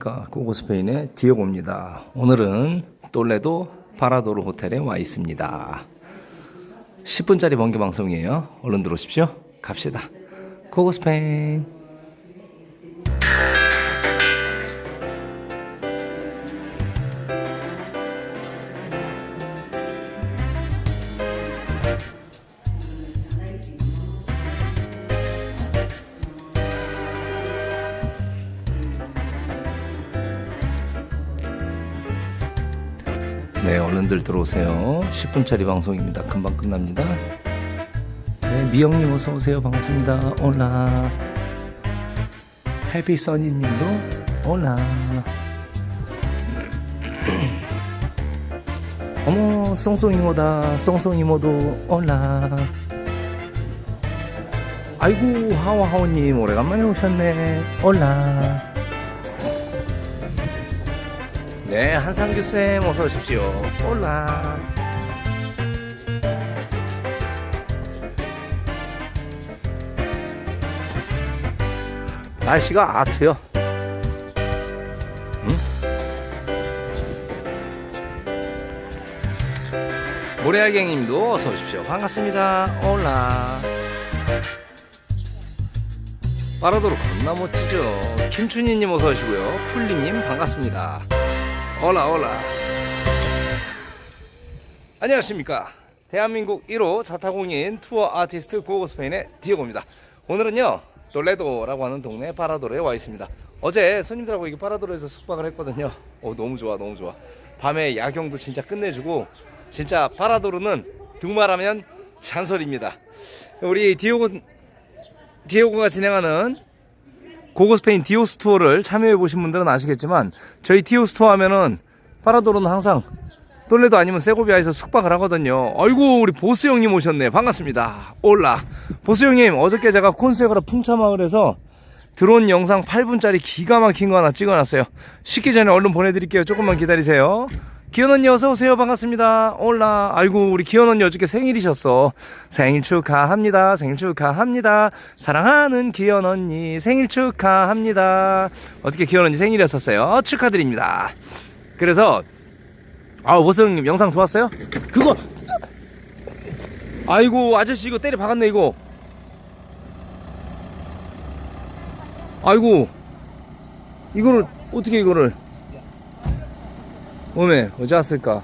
안녕하십니까 고고 스페인의 디오고입니다. 오늘은 똘레도 파라도르 호텔에 와 있습니다. 10분짜리 번개 방송이에요. 얼른 들어오십시오. 갑시다. 고고 스페인 네 얼른들 들어오세요. 10분짜리 방송입니다. 금방 끝납니다. 네 미영님 어서 오세요. 반갑습니다. 올라. 해피 써니님도 올라. 어머 쏭쏭 이모다. 쏭쏭 이모도 올라. 아이고 하오하오님 오래간만에 오셨네. 올라 네, 한상규 쌤 어서 오십시오. 올라. 날씨가 아트요. 응? 모래알갱님도 어서 오십시오. 반갑습니다. 올라. 빠르도록 겁나 멋지죠. 김춘희님 어서 오시고요. 풀리님 반갑습니다. 올라 올라 안녕하십니까. 대한민국 1호 자타공인 투어 아티스트 고고스페인의 디오고입니다. 오늘은요 돌레도라고 하는 동네 파라도르에 와 있습니다. 어제 손님들하고 이게 파라도르에서 숙박을 했거든요. 오 너무 좋아 너무 좋아. 밤에 야경도 진짜 끝내주고 진짜 파라도르는 두말하면 잔소리입니다. 우리 디오고 디오고가 진행하는 고고 스페인 디오스 투어를 참여해 보신 분들은 아시겠지만 저희 디오스 투어 하면은 파라도르는 항상 똘레도 아니면 세고비아에서 숙박을 하거든요. 아이고 우리 보스 형님 오셨네. 반갑습니다. 올라. 보스 형님 어저께 제가 콘세그라 풍차마을에서 드론 영상 8분짜리 기가 막힌 거 하나 찍어놨어요. 식기 전에 얼른 보내드릴게요. 조금만 기다리세요. 기현 언니 어서 오세요. 반갑습니다. 올라. 아이고 우리 기현 언니 어저께 생일이셨어. 생일 축하합니다. 생일 축하합니다. 사랑하는 기현 언니 생일 축하합니다. 어저께 기현 언니 생일이었었어요. 축하드립니다. 그래서 아 보성님 영상 좋았어요? 그거 아이고 아저씨 이거 때려 박았네 이거. 아이고 이거를 어떻게 이거를 오메 어제 왔을까?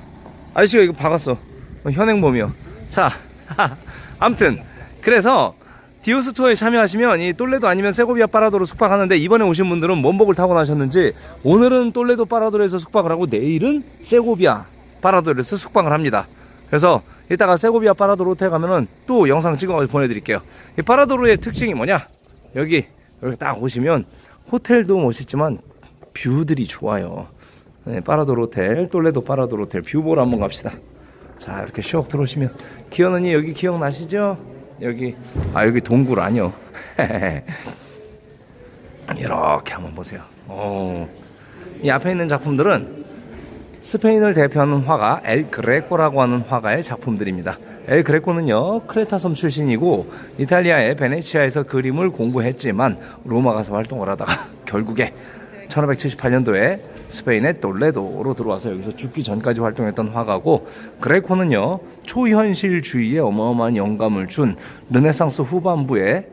아저씨가 이거 박았어. 어, 현행범이요. 자 암튼 그래서 디오스 투어에 참여하시면 이 똘레도 아니면 세고비아 파라도로 숙박하는데 이번에 오신 분들은 뭔복을 타고 나셨는지 오늘은 똘레도 파라도로에서 숙박을 하고 내일은 세고비아 파라도로에서 숙박을 합니다. 그래서 이따가 세고비아 파라도로 호텔 가면은 또 영상 찍어 보내드릴게요. 이 파라도로의 특징이 뭐냐? 여기 여기 딱 오시면 호텔도 멋있지만 뷰들이 좋아요 네, 파라도르 호텔, 똘레도 파라도르 호텔 뷰 보러 한번 갑시다. 자, 이렇게 슉 들어오시면 기현 언니 여기 기억나시죠? 여기 아 여기 동굴 아니요. 이렇게 한번 보세요. 오. 이 앞에 있는 작품들은 스페인을 대표하는 화가 엘 그레코라고 하는 화가의 작품들입니다. 엘 그레코는요 크레타 섬 출신이고 이탈리아의 베네치아에서 그림을 공부했지만 로마 가서 활동을 하다가 결국에 1578년도에 스페인의 똘레도로 들어와서 여기서 죽기 전까지 활동했던 화가고 그레코는요 초현실주의에 어마어마한 영감을 준 르네상스 후반부에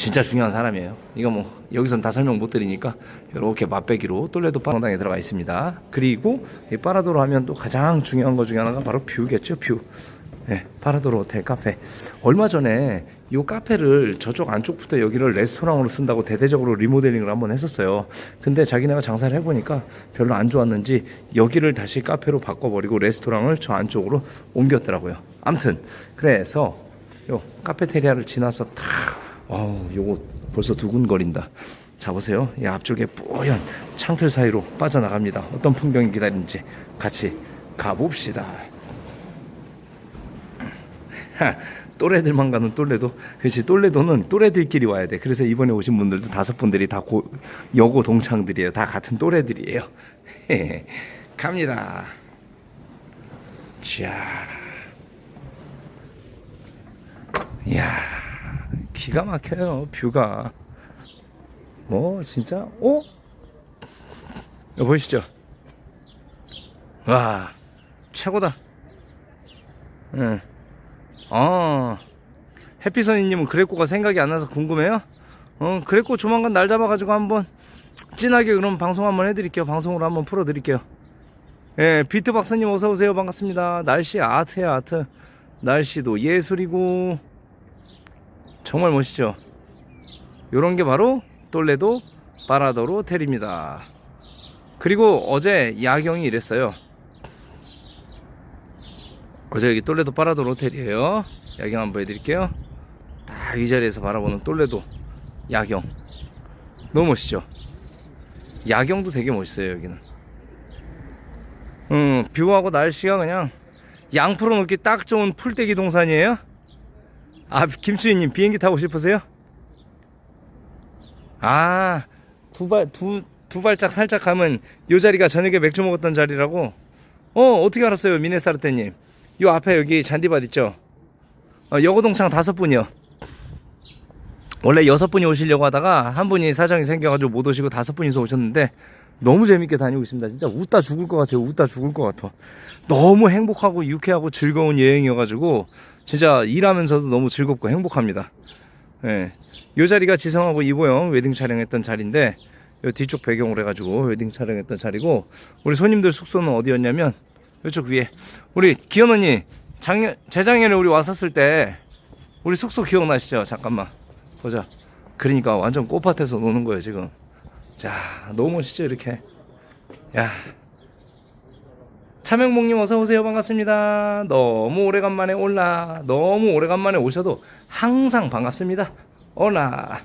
진짜 중요한 사람이에요. 이거 뭐 여기선 다 설명 못 드리니까 이렇게 맛배기로 똘레도 빵당에 들어가 있습니다. 그리고 이 파라도로 하면 또 가장 중요한 것 중에 하나가 바로 뷰겠죠, 뷰. 네, 파라도로 호텔 카페. 얼마 전에 이 카페를 저쪽 안쪽부터 여기를 레스토랑으로 쓴다고 대대적으로 리모델링을 한번 했었어요. 근데 자기네가 장사를 해보니까 별로 안 좋았는지 여기를 다시 카페로 바꿔버리고 레스토랑을 저 안쪽으로 옮겼더라고요. 암튼 그래서 요 카페테리아를 지나서 탁, 와우, 요거 벌써 두근거린다. 자 보세요. 이 앞쪽에 뿌연 창틀 사이로 빠져나갑니다. 어떤 풍경이 기다리는지 같이 가봅시다. 하, 또래들만 가는 똘레도 그렇지 똘레도는 또래들끼리 와야 돼. 그래서 이번에 오신 분들도 다섯 분들이 다 고, 여고 동창들이에요. 다 같은 또래들이에요. 갑니다. 자. 이야 기가 막혀요 뷰가. 뭐 진짜? 어? 이거 보이시죠? 와 최고다. 응. 아 해피선이님은 그래꼬가 생각이 안 나서 궁금해요? 어 그래꼬 조만간 날 잡아가지고 한번 진하게 그럼 방송 한번 해드릴게요. 방송으로 한번 풀어드릴게요. 예, 비트 박사님 어서 오세요. 반갑습니다. 날씨 아트야 아트. 날씨도 예술이고 정말 멋있죠. 요런 게 바로 똘레도 바라도로 텔입니다. 그리고 어제 야경이 이랬어요. 어제 여기 똘레도 바라도로 텔이에요. 야경 한번 보여드릴게요. 딱 이 자리에서 바라보는 똘레도 야경. 너무 멋있죠. 야경도 되게 멋있어요 여기는. 음, 뷰하고 날씨가 그냥 양프로 놓기 딱 좋은 풀떼기 동산이에요. 아, 김수희님 비행기 타고 싶으세요? 아, 두 발, 두, 두 발짝 살짝 가면 요 자리가 저녁에 맥주 먹었던 자리라고? 어, 어떻게 알았어요, 미네사르테님? 요 앞에 여기 잔디밭 있죠? 어, 여고동창 다섯 분이요. 원래 여섯 분이 오시려고 하다가 한 분이 사정이 생겨가지고 못 오시고 다섯 분이서 오셨는데 너무 재밌게 다니고 있습니다. 진짜 웃다 죽을 것 같아요. 웃다 죽을 것 같아. 너무 행복하고 유쾌하고 즐거운 여행이어가지고 진짜 일하면서도 너무 즐겁고 행복합니다. 예. 요 자리가 지성하고 이보영 웨딩 촬영했던 자리인데 요 뒤쪽 배경으로 해가지고 웨딩 촬영했던 자리고 우리 손님들 숙소는 어디였냐면 이쪽 위에 우리 기현 언니 작년 재작년에 우리 왔었을 때 우리 숙소 기억나시죠? 잠깐만 보자. 그러니까 완전 꽃밭에서 노는 거예요 지금. 자 너무 멋있죠 이렇게. 야 차명목님 어서 오세요 반갑습니다. 너무 오래간만에 올라 너무 오래간만에 오셔도 항상 반갑습니다. 올라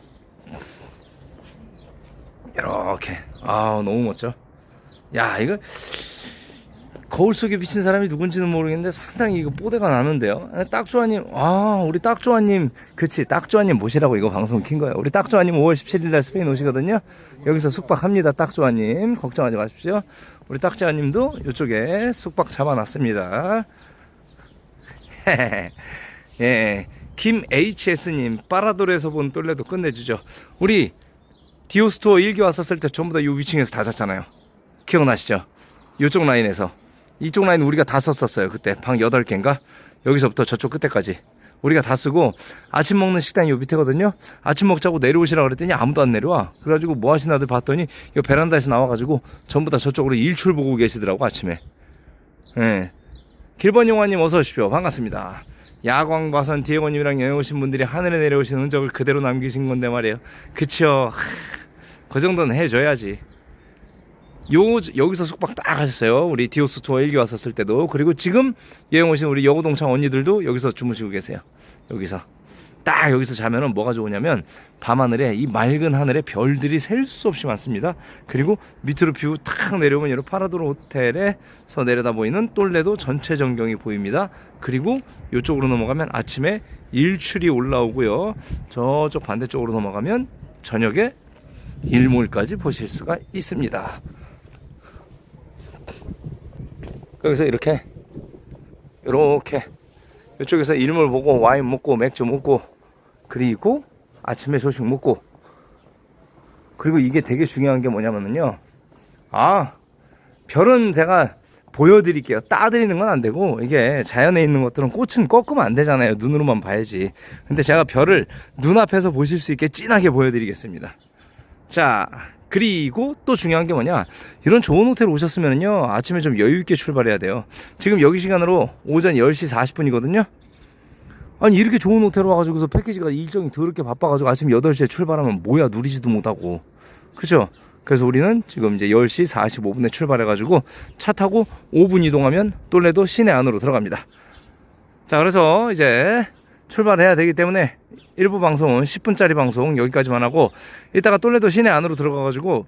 이렇게 아 너무 멋져. 야 이거 거울 속에 비친 사람이 누군지는 모르겠는데 상당히 이거 뽀대가 나는데요. 딱조아님, 아 우리 딱조아님, 그치 딱조아님 모시라고 이거 방송 킨 거예요. 우리 딱조아님 5월 17일 날 스페인 오시거든요. 여기서 숙박합니다. 딱조아님 걱정하지 마십시오. 우리 딱조아님도 이쪽에 숙박 잡아놨습니다. 예, 김 HS님 파라돌에서 본 똘레도 끝내주죠. 우리 디오스토어 1기 왔었을 때 전부 다 이 위층에서 다 잤잖아요. 기억나시죠? 이쪽 라인에서 이쪽 라인 우리가 다 썼었어요 그때. 방 8개인가? 여기서부터 저쪽 끝에까지. 우리가 다 쓰고 아침 먹는 식당이 요 밑에거든요. 아침 먹자고 내려오시라 그랬더니 아무도 안 내려와. 그래가지고 뭐 하시나들 봤더니 이 베란다에서 나와가지고 전부 다 저쪽으로 일출 보고 계시더라고 아침에. 예. 길번 용화님 어서 오십시오. 반갑습니다. 야광 봐선 디에고님이랑 여행 오신 분들이 하늘에 내려오신 흔적을 그대로 남기신 건데 말이에요. 그쵸 하, 그 정도는 해줘야지 요 여기서 숙박 딱 하셨어요. 우리 디오스 투어 1기 왔었을 때도 그리고 지금 여행 오신 우리 여고동창 언니들도 여기서 주무시고 계세요. 여기서 딱 여기서 자면은 뭐가 좋으냐면 밤하늘에 이 맑은 하늘에 별들이 셀 수 없이 많습니다. 그리고 밑으로 뷰 탁 내려오면 여러 파라도로 호텔에서 내려다 보이는 똘레도 전체 전경이 보입니다. 그리고 이쪽으로 넘어가면 아침에 일출이 올라오고요. 저쪽 반대쪽으로 넘어가면 저녁에 일몰까지 보실 수가 있습니다. 여기서 이렇게 이렇게. 이쪽에서 일몰 보고 와인 먹고 맥주 먹고 그리고 아침에 조식 먹고. 그리고 이게 되게 중요한 게 뭐냐면요. 아 별은 제가 보여드릴게요. 따드리는 건 안 되고 이게 자연에 있는 것들은 꽃은 꺾으면 안 되잖아요. 눈으로만 봐야지. 근데 제가 별을 눈앞에서 보실 수 있게 진하게 보여드리겠습니다 자 그리고 또 중요한 게 뭐냐? 이런 좋은 호텔 오셨으면요 아침에 좀 여유 있게 출발해야 돼요. 지금 여기 시간으로 오전 10시 40분이거든요. 아니 이렇게 좋은 호텔 와가지고서 패키지가 일정이 더럽게 바빠가지고 아침 8시에 출발하면 뭐야 누리지도 못하고. 그죠? 그래서 우리는 지금 이제 10시 45분에 출발해가지고 차 타고 5분 이동하면 똘레도 시내 안으로 들어갑니다. 자 그래서 이제 출발해야 되기 때문에 일부 방송은 10분짜리 방송 여기까지만 하고 이따가 똘레도 시내 안으로 들어가가지고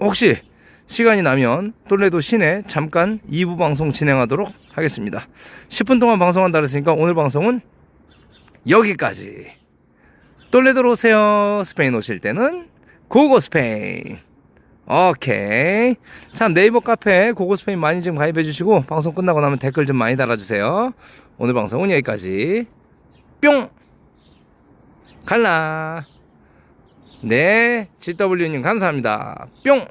혹시 시간이 나면 똘레도 시내 잠깐 2부 방송 진행하도록 하겠습니다. 10분 동안 방송한다 그랬으니까 오늘 방송은 여기까지. 똘레도로 오세요. 스페인 오실 때는 고고 스페인. 오케이. 참 네이버 카페 고고 스페인 많이 좀 가입해 주시고 방송 끝나고 나면 댓글 좀 많이 달아주세요. 오늘 방송은 여기까지. 뿅! 갈라. 네, GW님 감사합니다. 뿅!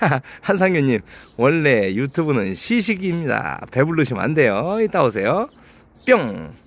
한상규님 원래 유튜브는 시식입니다. 배부르시면 안 돼요. 이따 오세요. 뿅.